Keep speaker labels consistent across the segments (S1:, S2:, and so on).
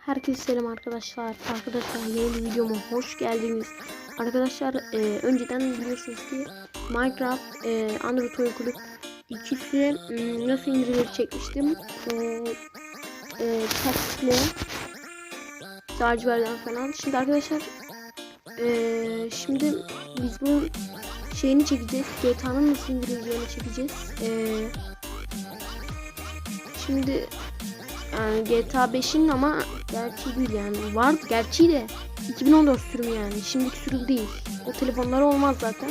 S1: Herkese selam arkadaşlar. Arkadaşlar yeni bir videoma hoş geldiniz. Arkadaşlar e, önceden biliyorsunuz ki Minecraft e, Android oyun kulüp ikisi m, nasıl indirilir çekmiştim. E, e, Darcıverden falan. Şimdi arkadaşlar e, şimdi biz bu şeyini çekeceğiz. GTA'nın nasıl indirileceğini çekeceğiz. E, şimdi yani GTA 5'in ama gerçeği değil yani. Vardı gerçeği de 2014 sürümü yani. Şimdiki sürüm değil. O telefonlara olmaz zaten.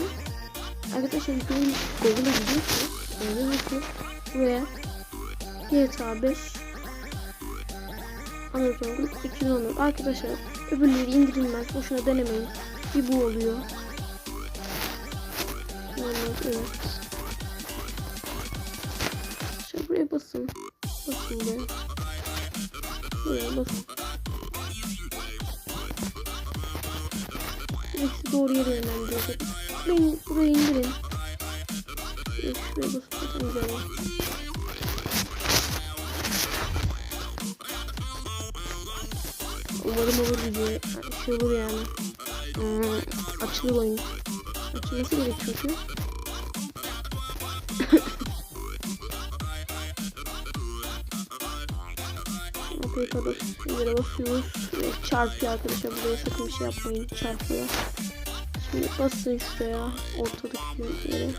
S1: Arkadaşlar videoyu Google'a gidiyorsunuz. Gidiyorsunuz. Buraya GTA 5 Anlatıyorum 2014 Arkadaşlar öbürleri indirilmez. Boşuna denemeyin. Bir bu oluyor. Evet. Hepsi doğru yere yönlendiriyor. Buraya, buraya indirin. Şuraya. Zaten güzel. Umarım olur video. Şey olur yani. Hmm, açılır oyun. Açılması gerekiyor çünkü. Kadar yere basıyoruz ve çarpıyor arkadaşlar buraya sakın bir şey yapmayın çarpıyor. Şimdi basın şuraya ortadaki yere.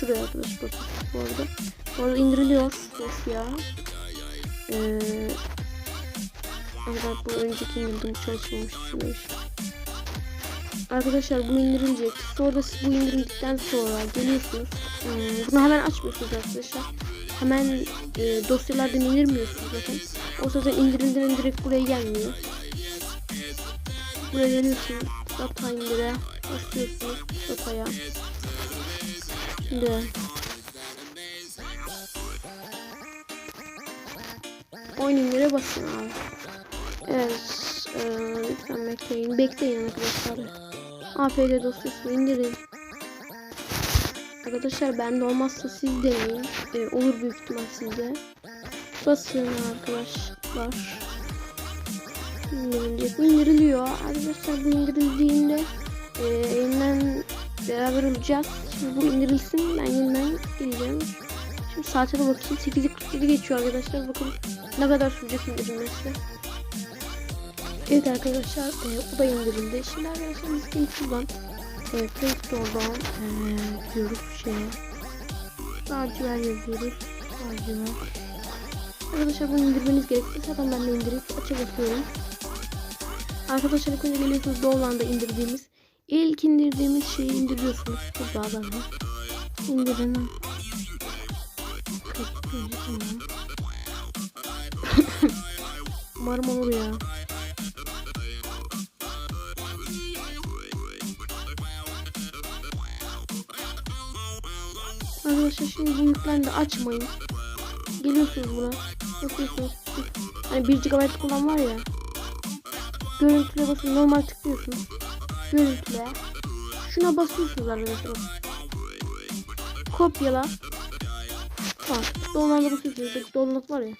S1: Şuraya arkadaşlar bakın bu arada. Bu arada indiriliyor of ya. Ee, evet bu önceki indirdim çalışmamış. Arkadaşlar bu indirilecek. Sonra siz bu indirildikten sonra geliyorsunuz. Hmm, bunu hemen açmıyorsunuz arkadaşlar. Hemen e, dosyalardan indirmiyorsunuz zaten. O zaten indirildiğinde direkt buraya gelmiyor. Buraya geliyorsunuz. Data indire. Basıyorsunuz dataya. Şimdi. Oyun indire basın abi. Evet. E, lütfen bekleyin. Bekleyin arkadaşlar. APG dosyasını indirin. Arkadaşlar bende olmazsa siz deneyin. Ee, olur büyük ihtimal sizde. Basın arkadaşlar. İndirilecek. Bu indiriliyor. Arkadaşlar bu indirildiğinde e, yeniden beraber olacağız. Şimdi bu indirilsin. Ben yeniden gireceğim. Şimdi saate de bakayım. 8'i 47 geçiyor arkadaşlar. Bakın ne kadar sürecek indirilmesi. Evet arkadaşlar e, bu da indirildi. Şimdi arkadaşlar biz şuradan e, Play Store'dan e, diyoruz şeye. Laciver yazıyoruz. Laciver. Arkadaşlar bunu indirmeniz gerekirse zaten ben de indirip açı basıyorum. Arkadaşlar ilk önce geliyorsunuz Doğulan'da indirdiğimiz ilk indirdiğimiz şeyi indiriyorsunuz. Bu daha da İndirin. Umarım olur ya. Arkadaşlar şimdi bu yüklendi açmayın. Geliyorsunuz buna. Hani 1 GB kullan var ya. Görüntüle basın normal tıklıyorsunuz. Görüntüle. Şuna basıyorsunuz arkadaşlar. Kopyala. Tamam. Download'a basıyorsunuz. Download var ya.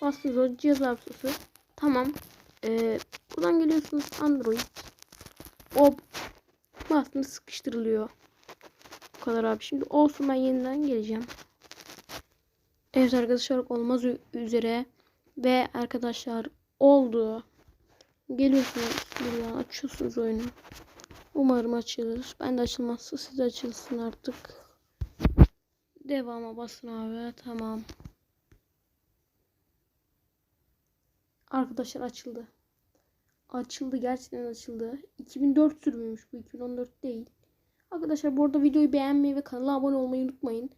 S1: Bastınız o cihaz hafızası. Tamam. Ee, buradan geliyorsunuz Android. Hop. Bastınız sıkıştırılıyor. Bu kadar abi. Şimdi olsun ben yeniden geleceğim. Evet arkadaşlar olmaz üzere. Ve arkadaşlar oldu. Geliyorsunuz buradan açıyorsunuz oyunu. Umarım açılır. Ben de açılmazsa siz açılsın artık. Devama basın abi. Tamam. Arkadaşlar açıldı. Açıldı. Gerçekten açıldı. 2004 sürümüymüş bu. 2014 değil. Arkadaşlar bu arada videoyu beğenmeyi ve kanala abone olmayı unutmayın.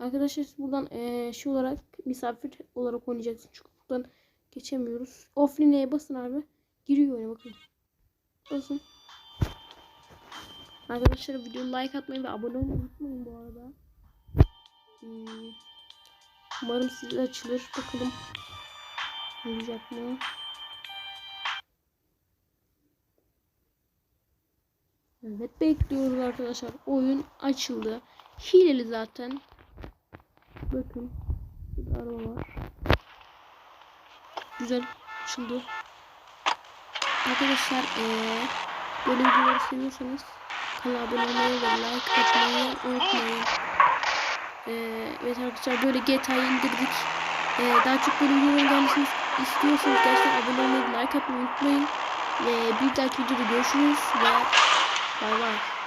S1: Arkadaşlar buradan ee, şey olarak misafir olarak oynayacaksınız. Çünkü buradan geçemiyoruz. Offline'e basın abi. Giriyor oyuna bakın. Basın. Arkadaşlar videoyu like atmayı ve abone olmayı unutmayın bu arada. Hmm. Umarım size açılır. Bakalım. Olacak mı? Evet bekliyoruz arkadaşlar. Oyun açıldı. Hileli zaten. Bakın. Burada araba var. Güzel açıldı. arkadaşlar eee böyle videoları seviyorsanız kanala abone olmayı ve like atmayı unutmayın. Eee evet arkadaşlar böyle GTA'yı indirdik. Eee daha çok böyle videoların gelmesini istiyorsanız gerçekten abone olmayı like atmayı unutmayın. Ve bir dahaki videoda görüşürüz ve bay bay.